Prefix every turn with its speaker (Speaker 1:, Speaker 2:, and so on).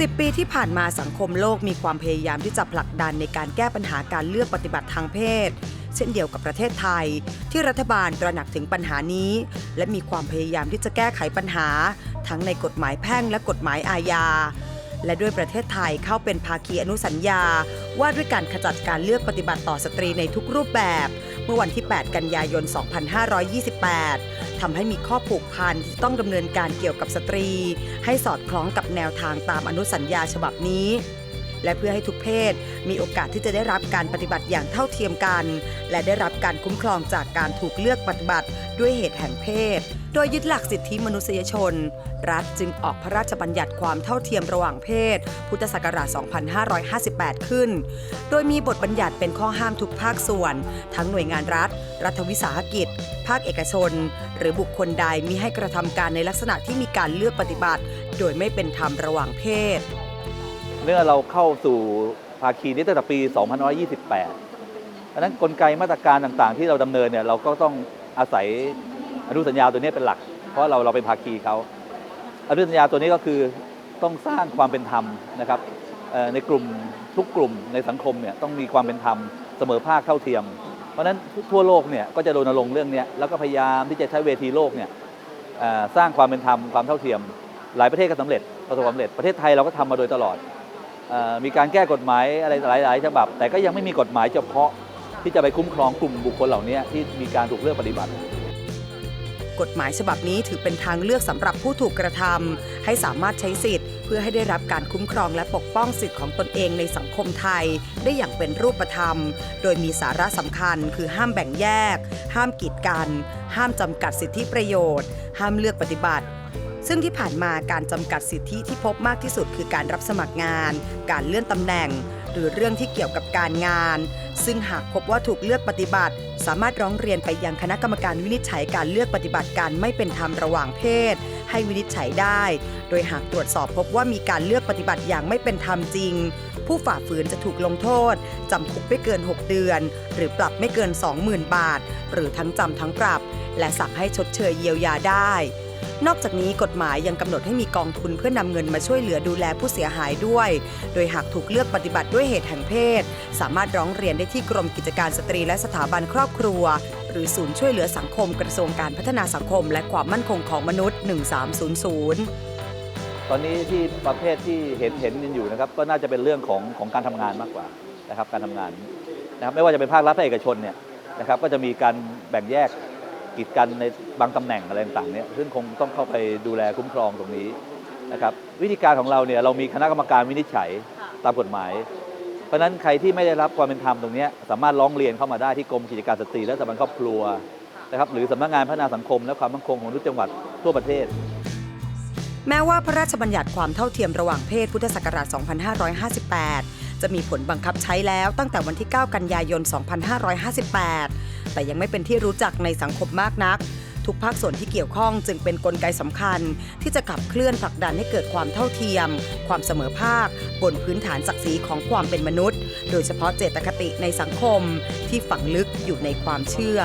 Speaker 1: 10 ปีที่ผ่านมาสังคมโลกมีความพยายามที่จะผลักดันในการแก้ปัญหาการเลือกปฏิบัติทางเพศ เช่นเดียวกับประเทศไทย ที่รัฐบาลตระหนักถึงปัญหานี้ และมีความพยายามที่จะแก้ไขปัญหา ทั้งในกฎหมายแพ่งและกฎหมายอาญา และด้วยประเทศไทยเข้าเป็นภาคีอนุสัญญา ว่าด้วยการขจัดการเลือกปฏิบัติต่อสตรีในทุกรูปแบบ เมื่อวันที่ 8 กันยายน 2528 ทำให้มีข้อผูกพันที่ต้องดำเนินการเกี่ยวกับสตรี ให้สอดคล้องกับแนวทางตามอนุสัญญาฉบับนี้ และเพื่อให้ทุกเพศ มีโอกาสที่จะได้รับการปฏิบัติอย่างเท่าเทียมกัน และได้รับการคุ้มครองจากการถูกเลือกปฏิบัติด้วยเหตุแห่งเพศ โดยยึดหลักสิทธิมนุษยชน รัฐจึงออกพระราชบัญญัติความเท่าเทียมระหว่างเพศ พุทธศักราช 2558 ขึ้น โดยมีบทบัญญัติเป็นข้อห้ามทุกภาคส่วน ทั้งหน่วยงานรัฐ รัฐวิสาหกิจ ภาคเอกชน หรือบุคคลใดมิให้กระทำการในลักษณะที่มีการเลือกปฏิบัติ โดยไม่เป็นธรรมระหว่างเพศ
Speaker 2: เมื่อเราเข้าสู่ภาคีนี้ตั้งแต่ปี 2528ดังนั้นกลไกมาตรการต่างๆ ที่เราดำเนินเนี่ยเราก็ต้องอาศัยอนุสัญญาตัวนี้เป็นหลัก เพราะเราเราเป็นภาคีเขาอนุสัญญาตัวนี้ก็คือต้องสร้างความเป็นธรรมนะครับในกลุ่มทุกกลุ่มในสังคมเนี่ยต้องมีความเป็นธรรมเสมอภาคเท่าเทียม เพราะนั้นทั่วโลกเนี่ยก็จะรณรงค์เรื่องนี้แล้วก็พยายามที่จะใช้เวทีโลกเนี่ยสร้างความเป็นธรรมความเท่าเทียม หลายประเทศก็สำเร็จประสบความสำเร็จประเทศไทยเราก็ทำมาโดยตลอด มีการแก้กฎหมายอะไรหลายๆฉบับ แต่ก็ยังไม่มีกฎหมายเฉพาะที่จะไปคุ้มครองกลุ่มบุคคลเหล่านี้ที่มีการถูกเลือกปฏิบัติ
Speaker 1: กฎหมายฉบับนี้ถือเป็นทางเลือกสำหรับผู้ถูกกระทำให้สามารถใช้สิทธิ์ เพื่อให้ได้รับการคุ้มครองและปกป้องสิทธิ์ของตนเองในสังคมไทย ได้อย่างเป็นรูปธรรม โดยมีสาระสำคัญ คือห้ามแบ่งแยก ห้ามกีดกัน ห้ามจำกัดสิทธิประโยชน์ ห้ามเลือกปฏิบัติ ซึ่งที่ผ่านมาการจำกัดสิทธิที่พบมากที่สุดคือการรับสมัครงาน การเลื่อนตำแหน่ง หรือเรื่องที่เกี่ยวกับการงาน ซึ่งหากพบว่าถูกเลือกปฏิบัติ สามารถร้องเรียนไปยังคณะกรรมการวินิจฉัยการเลือกปฏิบัติการไม่เป็นธรรมระหว่างเพศ ให้วินิจฉัยได้ โดยหากตรวจสอบพบว่ามีการเลือกปฏิบัติอย่างไม่เป็นธรรมจริง ผู้ฝ่าฝืนจะถูกลงโทษจำคุกไม่เกิน 6 เดือน หรือปรับไม่เกิน 20,000 บาท หรือทั้งจำทั้งปรับ และสั่งให้ชดเชยเยียวยาได้ นอกจากนี้กฎหมายยังกำหนดให้มีกองทุนเพื่อนำเงินมาช่วยเหลือดูแลผู้เสียหายด้วย โดยหากถูกเลือกปฏิบัติด้วยเหตุแห่งเพศ สามารถร้องเรียนได้ที่กรมกิจการสตรีและสถาบันครอบครัว หรือศูนย์ช่วยเหลือสังคมกระทรวงการพัฒนาสังคม และความมั่นคงของมนุษย์ 1300
Speaker 2: ตอนนี้ที่ประเภทที่เห็นเห็นกันอยู่นะครับก็น่าจะเป็นเรื่องของของการทำงานมากกว่านะครับการทำงานนะครับไม่ว่าจะเป็นภาครัฐภาคเอกชนเนี่ยนะครับก็จะมีการแบ่งแยก กีดกันในบางตำแหน่งอะไรต่างๆเนี่ยซึ่งคงต้องเข้าไปดูแลคุ้มครองตรงนี้นะครับวิธีการของเราเนี่ยเรามีคณะกรรมการวินิจฉัยตามกฎหมาย เพราะฉะนั้นใครที่ไม่ได้รับความเป็นธรรมตรงนี้สามารถร้องเรียนเข้ามาได้ที่กรมกิจการสตรีและสถาบันครอบครัวนะครับหรือสำนักงานพัฒนาสังคม และความมั่นคงของทุกจังหวัดทั่วประเทศ
Speaker 1: แม้ว่าพระราชบัญญัติความเท่าเทียมระหว่างเพศพุทธศักราช 2558 จะมีผลบังคับใช้แล้วตั้งแต่วันที่ 9 กันยายน 2558 แต่ยังไม่เป็นที่รู้จักในสังคมมากนัก ทุกภาคส่วนที่เกี่ยวข้องจึงเป็นนกลไกสำคัญ ที่จะขับเคลื่อนผลักดันให้เกิดความเท่าเทียม ความเสมอภาค บนพื้นฐานศักดิ์ศรีของความเป็นมนุษย์ โดยเฉพาะเจตคติในสังคมที่ฝังลึกอยู่ในความเชื่อ